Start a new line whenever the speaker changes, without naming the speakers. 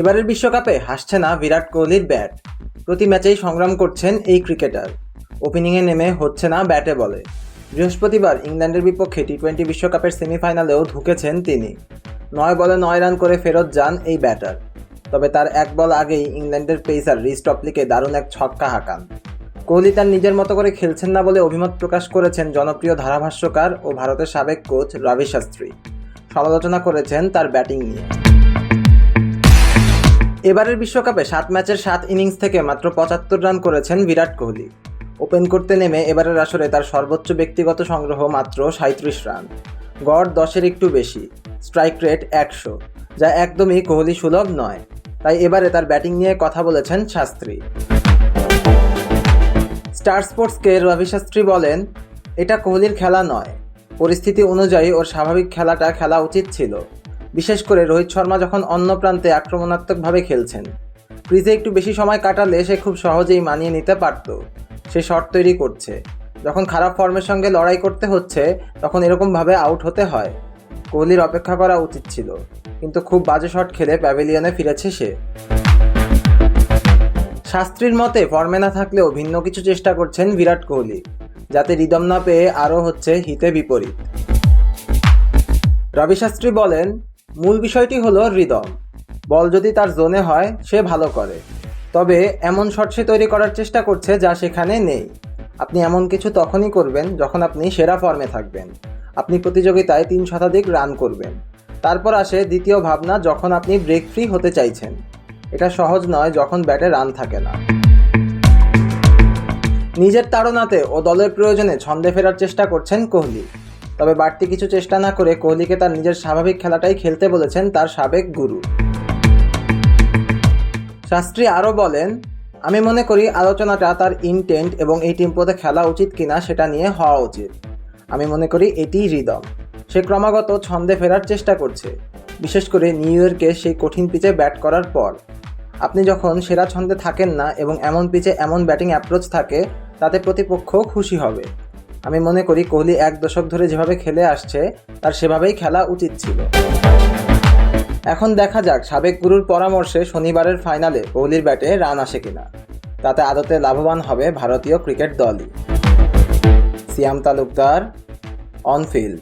এবারের বিশ্বকাপে হাসছে না বিরাট কোহলির ব্যাট। প্রতি ম্যাচেই সংগ্রাম করছেন এই ক্রিকেটার। ওপেনিংয়ে নেমে হচ্ছে না ব্যাটে বলে। বৃহস্পতিবার ইংল্যান্ডের বিপক্ষে টি টোয়েন্টি বিশ্বকাপের সেমিফাইনালেও ঢুকেছেন তিনি। নয় বলে নয় রান করে ফেরত যান এই ব্যাটার। তবে তার এক বল আগেই ইংল্যান্ডের পেসার রিস টপলিকে দারুণ এক ছক্কা হাঁকান। কোহলি তার নিজের মতো করে খেলছেন না বলে অভিমত প্রকাশ করেছেন জনপ্রিয় ধারাভাষ্যকার ও ভারতের সাবেক কোচ রবি শাস্ত্রী। সমালোচনা করেছেন তার ব্যাটিং নিয়ে। এবারের বিশ্বকাপে সাত ম্যাচের সাত ইনিংস থেকে মাত্র পঁচাত্তর রান করেছেন বিরাট কোহলি। ওপেন করতে নেমে এবারের আসরে তার সর্বোচ্চ ব্যক্তিগত সংগ্রহ মাত্র সাঁত্রিশ রান। গড় দশের একটু বেশি, স্ট্রাইক রেট একশো, যা একদমই কোহলি সুলভ নয়। তাই এবারে তার ব্যাটিং নিয়ে কথা বলেছেন শাস্ত্রী। স্টার স্পোর্টসকে রবি শাস্ত্রী বলেন, এটা কোহলির খেলা নয়। পরিস্থিতি অনুযায়ী ওর স্বাভাবিক খেলাটা খেলা উচিত ছিল। বিশেষ করে রোহিত শর্মা যখন অন্য প্রান্তে আক্রমণাত্মকভাবে খেলছেন। ক্রিজে একটু বেশি সময় কাটালে সে খুব সহজেই মানিয়ে নিতে পারত। সে শট তৈরি করছে। যখন খারাপ ফর্মের সঙ্গে লড়াই করতে হচ্ছে, তখন এরকমভাবে আউট হতে হয়। কোহলির অপেক্ষা করা উচিত ছিল। কিন্তু খুব বাজে শট খেলে প্যাভিলিয়নে ফিরেছে সে। শাস্ত্রীর মতে, ফর্মে না থাকলেও ভিন্ন কিছু চেষ্টা করছেন বিরাট কোহলি, যাতে রিদম না পেয়ে আরও হচ্ছে হিতে বিপরীত। রবি শাস্ত্রী বলেন মূল বিষয়টি হলো রিদম বল যদি তার জোনে হয়, সে ভালো করে। তবে এমন শট সে তৈরি করার চেষ্টা করছে যা সেখানে নেই। আপনি এমন কিছু তখনই করবেন যখন আপনি সেরা ফর্মে থাকবেন। আপনি প্রতিযোগিতায় তিন শতাধিক রান করবেন। তারপর আসে দ্বিতীয় ভাবনা যখন আপনি ব্রেক ফ্রি হতে চাইছেন। এটা সহজ নয় যখন ব্যাটে রান থাকে না। নিজের তাড়নাতে ও দলের প্রয়োজনে ছন্দে ফেরার চেষ্টা করছেন কোহলি। তবে বাড়তি কিছু চেষ্টা না করে কোহলিকে তার নিজের স্বাভাবিক খেলাটাই খেলতে বলেছেন তার সাবেক গুরু। শাস্ত্রী আরও বলেন, আমি মনে করি আলোচনাটা তার ইনটেন্ট এবং এই টেম্পোতে খেলা উচিত কিনা সেটা নিয়ে হওয়া উচিত। আমি মনে করি এটিই হৃদম সে ক্রমাগত ছন্দে ফেরার চেষ্টা করছে, বিশেষ করে নিউ ইয়র্কে সেই কঠিন পিচে ব্যাট করার পর। আপনি যখন সেরা ছন্দে থাকেন না এবং এমন পিচে এমন ব্যাটিং অ্যাপ্রোচ থাকে, তাতে প্রতিপক্ষ খুশি হবে। আমি মনে করি কোহলি এক দশক ধরে যেভাবে খেলে আসছে, তার সেভাবেই খেলা উচিত ছিল। এখন দেখা যাক সাবেক গুরুর পরামর্শে শনিবারের ফাইনালে কোহলির ব্যাটে রান আসে কিনা। তাতে আদতে লাভবান হবে ভারতীয় ক্রিকেট দলই। সিয়াম তালুকদার অন ফিল্ড